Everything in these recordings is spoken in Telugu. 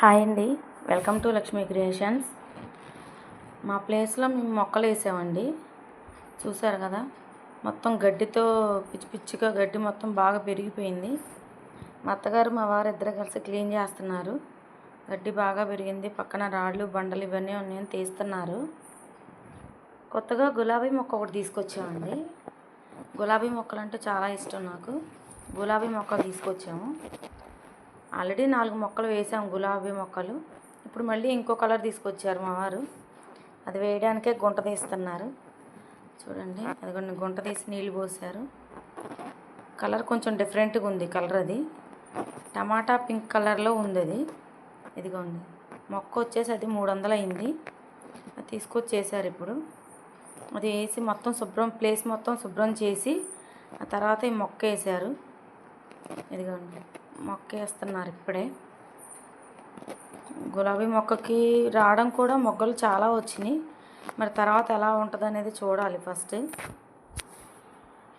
హాయ్ అండి. Welcome to Lakshmi creations. మా ప్లేస్లో మేము మొక్కలు వేసామండి. చూసారు కదా? మొత్తం గడ్డితో పిచ్చి పిచ్చిగా గడ్డి మొత్తం బాగా పెరిగిపోయింది. మా అత్తగారు మా వారు ఇద్దరు కలిసి క్లీన్ చేస్తున్నారు. గడ్డి బాగా పెరిగింది. పక్కన రాళ్ళు బండలు ఇవన్నీ ఉన్నాయని తీస్తున్నారు. కొత్తగా గులాబీ మొక్క ఒకటి తీసుకొచ్చామండి. గులాబీ మొక్కలు అంటే చాలా ఇష్టం నాకు. గులాబీ మొక్కలు తీసుకొచ్చాము. ఆల్రెడీ నాలుగు మొక్కలు వేసాం గులాబీ మొక్కలు. ఇప్పుడు మళ్ళీ ఇంకో కలర్ తీసుకొచ్చారు మా వారు. అది వేయడానికే గుంట తీస్తున్నారు. చూడండి అది కొన్ని గుంట తీసి నీళ్ళు పోసారు కలర్ కొంచెం డిఫరెంట్గా ఉంది కలర్ అది. టమాటా పింక్ కలర్లో ఉంది అది. ఇదిగోండి మొక్క వచ్చేసి అది మూడు వందలు అయింది. అది తీసుకొచ్చేసారు ఇప్పుడు. అది వేసి మొత్తం శుభ్రం ప్లేస్ మొత్తం శుభ్రం చేసి ఆ తర్వాత ఈ మొక్క వేసారు ఇదిగోండి. మొక్క వేస్తున్నారు ఇప్పుడే. గులాబీ మొక్కకి రావడం కూడా మొగ్గలు చాలా వచ్చినాయి. మరి తర్వాత ఎలా ఉంటుంది అనేది చూడాలి ఫస్ట్.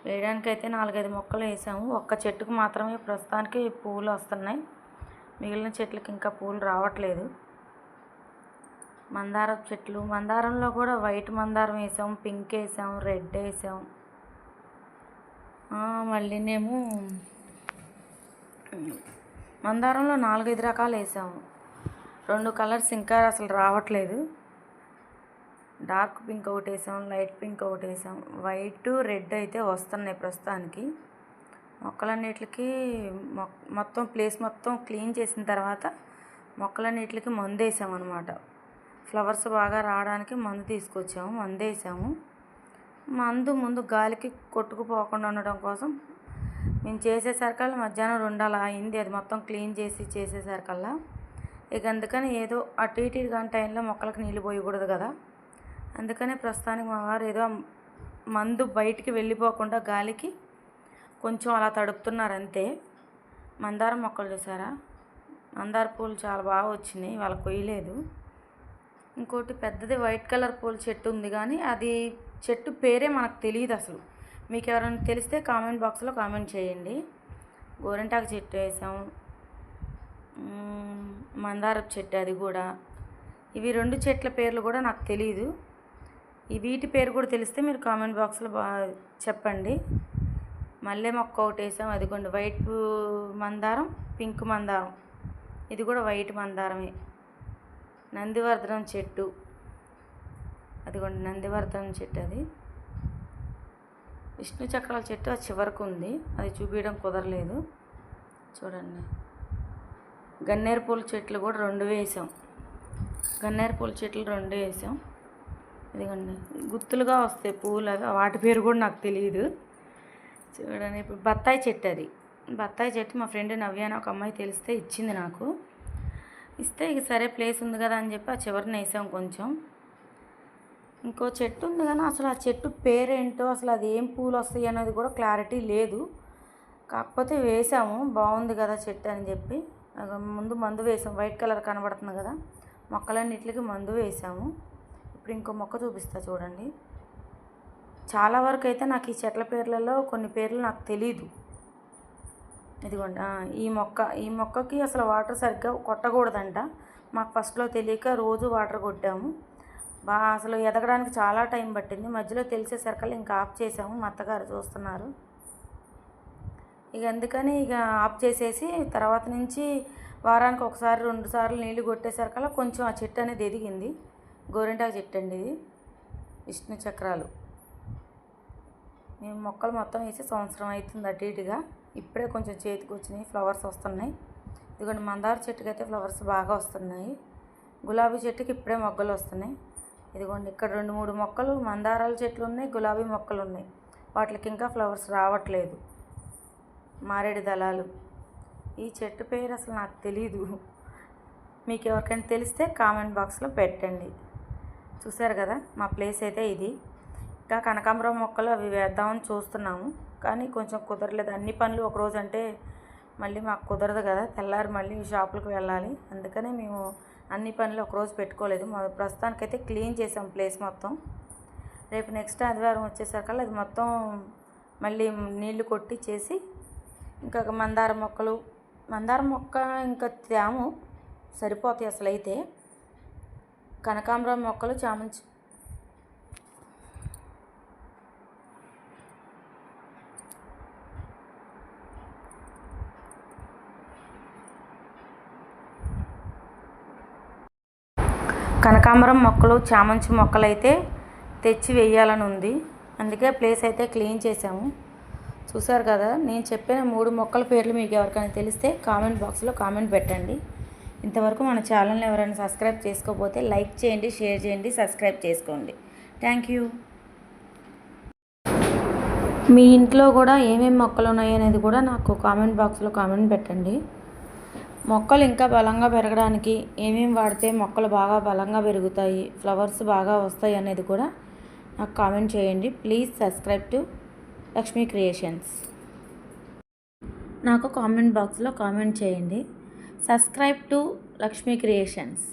వేయడానికైతే నాలుగైదు మొక్కలు వేసాము. ఒక్క చెట్టుకు మాత్రమే ప్రస్తుతానికి పూలు వస్తున్నాయి. మిగిలిన చెట్లకి ఇంకా పూలు రావట్లేదు. మందారం చెట్లు మందారంలో కూడా వైట్ మందారం వేసాం పింక్ వేసాం రెడ్ వేసాం మళ్ళీనేమో మందారంలో నాలుగైదు రకాలు వేసాము. రెండు కలర్స్ ఇంకా అసలు రావట్లేదు. డార్క్ పింక్ ఒకటి వేసాం లైట్ పింక్ ఒకటి వేసాం వైట్ రెడ్ అయితే వస్తున్నాయి ప్రస్తుతానికి. మొక్కలన్నిటికి మొత్తం ప్లేస్ మొత్తం క్లీన్ చేసిన తర్వాత మొక్కలన్నిటికి మందు వేసాం అనమాట ఫ్లవర్స్ బాగా రావడానికి మందు తీసుకొచ్చాము మందు వేసాము. మందు ముందు గాలికి కొట్టుకుపోకుండా ఉండడం కోసం మేము చేసేసరికల్లా మధ్యాహ్నం రెండు అలా అయింది. అది మొత్తం క్లీన్ చేసి చేసేసరికల్లా ఇక అందుకని ఏదో అటు ఇటు గంట టైంలో మొక్కలకు నీళ్ళు పోయకూడదు కదా? అందుకని ప్రస్తుతానికి మా వారు ఏదో మందు బయటికి వెళ్ళిపోకుండా గాలికి కొంచెం అలా తడుపుతున్నారు అంతే. మందారం మొక్కలు చూసారా? మందార పూలు చాలా బాగా వచ్చినాయి. వాళ్ళకి కొయ్యలేదు. ఇంకోటి పెద్దది వైట్ కలర్ పూల చెట్టు ఉంది కానీ అది చెట్టు పేరే మనకు తెలియదు అసలు. మీకు ఎవరైనా తెలిస్తే కామెంట్ బాక్స్లో కామెంట్ చేయండి. గోరింటాకు చెట్టు వేసాం. మందారపు చెట్టు అది కూడా. ఇవి రెండు చెట్ల పేర్లు కూడా నాకు తెలియదు ఈ వీటి పేరు కూడా తెలిస్తే మీరు కామెంట్ బాక్స్లో బా చెప్పండి. మల్లె మొక్క ఒకటి వేసాం అదిగోండి వైట్ మందారం పింక్ మందారం. ఇది కూడా వైట్ మందారమే. నందివర్ధనం చెట్టు. అదిగోండి నందివర్ధనం చెట్టు అది. విష్ణు చక్రాల చెట్టు అది చివరకు ఉంది. అది చూపించడం కుదరలేదు. చూడండి. గన్నేరు పూల చెట్లు కూడా రెండు వేసాం. గన్నేరు పూల చెట్లు రెండు వేసాం. ఇదిగోండి. గుత్తులుగా వస్తాయి పూలు అవి. వాటి పేరు కూడా నాకు తెలియదు చూడండి. ఇప్పుడు బత్తాయి చెట్టు అది. బత్తాయి చెట్టు మా ఫ్రెండ్ నవ్యాన ఒక అమ్మాయి తెలిస్తే ఇచ్చింది నాకు. ఇస్తే ఇక సరే ప్లేస్ ఉంది కదా అని చెప్పి ఆ చివరిని వేసాం కొంచెం. ఇంకో చెట్టు ఉంది కానీ అసలు ఆ చెట్టు పేరేంటో అసలు అది ఏం పూలు వస్తాయి అనేది కూడా క్లారిటీ లేదు. కాకపోతే వేసాము బాగుంది కదా చెట్టు అని చెప్పి. ముందు మందు వేసాం వైట్ కలర్ కనబడుతుంది కదా. మొక్కలన్నిటికి మందు వేసాము. ఇప్పుడు ఇంకో మొక్క చూపిస్తా చూడండి. చాలా వరకు అయితే నాకు ఈ చెట్ల పేర్లలో కొన్ని పేర్లు నాకు తెలీదు. ఇదిగోండి ఈ మొక్క ఈ మొక్కకి అసలు వాటర్ సరిగ్గా కొట్టకూడదంట. మాకు ఫస్ట్లో తెలియక రోజు వాటర్ కొట్టాము. బాగా అసలు ఎదగడానికి చాలా టైం పట్టింది. మధ్యలో తెలిసేసరికల్ ఇంకా ఆఫ్ చేసాము మా అత్తగారు చూస్తున్నారు. ఇక అందుకని ఇక ఆఫ్ చేసేసి తర్వాత నుంచి వారానికి ఒకసారి రెండు సార్లు నీళ్ళు కొట్టేసరికల్లా కొంచెం ఆ చెట్టు అనేది ఎదిగింది. గోరింటాకు చెట్టు అండి ఇది. విష్ణు చక్రాలు. మేము మొక్కలు మొత్తం వేసి సంవత్సరం అవుతుంది అటు ఇటుగా. ఇప్పుడే కొంచెం చేతికి వచ్చినాయి ఫ్లవర్స్ వస్తున్నాయి. ఇదిగోండి మందార చెట్టుకి అయితే ఫ్లవర్స్ బాగా వస్తున్నాయి. గులాబీ చెట్టుకి ఇప్పుడే మొగ్గలు వస్తున్నాయి. ఇదిగోండి ఇక్కడ రెండు మూడు మొక్కలు మందారాల చెట్లు ఉన్నాయి గులాబీ మొక్కలు ఉన్నాయి వాటికి ఇంకా ఫ్లవర్స్ రావట్లేదు. మారేడు దళాలు. ఈ చెట్టు పేరు అసలు నాకు తెలీదు. మీకు ఎవరికైనా తెలిస్తే కామెంట్ బాక్స్లో పెట్టండి. చూసారు కదా మా ప్లేస్ అయితే ఇది. ఇంకా కనకాంబరం మొక్కలు అవి వేద్దామని చూస్తున్నాము. కానీ కొంచెం కుదరలేదు. అన్ని పనులు ఒకరోజు అంటే మళ్ళీ మాకు కుదరదు కదా. తెల్లారి మళ్ళీ షాపులకు వెళ్ళాలి. అందుకనే మేము అన్ని పనులు ఒకరోజు పెట్టుకోలేదు. ప్రస్తుతానికైతే క్లీన్ చేసాం ప్లేస్ మొత్తం. రేపు నెక్స్ట్ ఆదివారం వచ్చేసరికల్లా అది మొత్తం మళ్ళీ నీళ్ళు కొట్టి చేసి ఇంకా మందార మొక్కలు మందార మొక్క ఇంకా తేము సరిపోతాయి అసలైతే. కనకాంబరం మొక్కలు చామంతి కనకాంబరం మొక్కలు చామంతి మొక్కలు అయితే తెచ్చి వేయాలని ఉంది అందుకే ప్లేస్ అయితే క్లీన్ చేసాము చూసారు కదా నేను చెప్పిన మూడు మొక్కల పేర్లు మీకు ఎవరికైనా తెలిస్తే కామెంట్ బాక్స్లో కామెంట్ పెట్టండి. ఇంతవరకు మన ఛానల్ని ఎవరైనా సబ్స్క్రైబ్ చేసుకోకపోతే లైక్ చేయండి షేర్ చేయండి సబ్స్క్రైబ్ చేసుకోండి. Thank you. మీ ఇంట్లో కూడా ఏమేమి మొక్కలు ఉన్నాయి అనేది కూడా నాకు కామెంట్ బాక్స్లో కామెంట్ పెట్టండి. మొక్కలు ఇంకా బలంగా పెరగడానికి ఏమేమి వాడితే మొక్కలు బాగా బలంగా పెరుగుతాయి ఫ్లవర్స్ బాగా వస్తాయి అనేది కూడా నాకు కామెంట్ చేయండి. Please subscribe to Lakshmi creations నాకు కామెంట్ బాక్స్లో కామెంట్ చేయండి. Subscribe to Lakshmi creations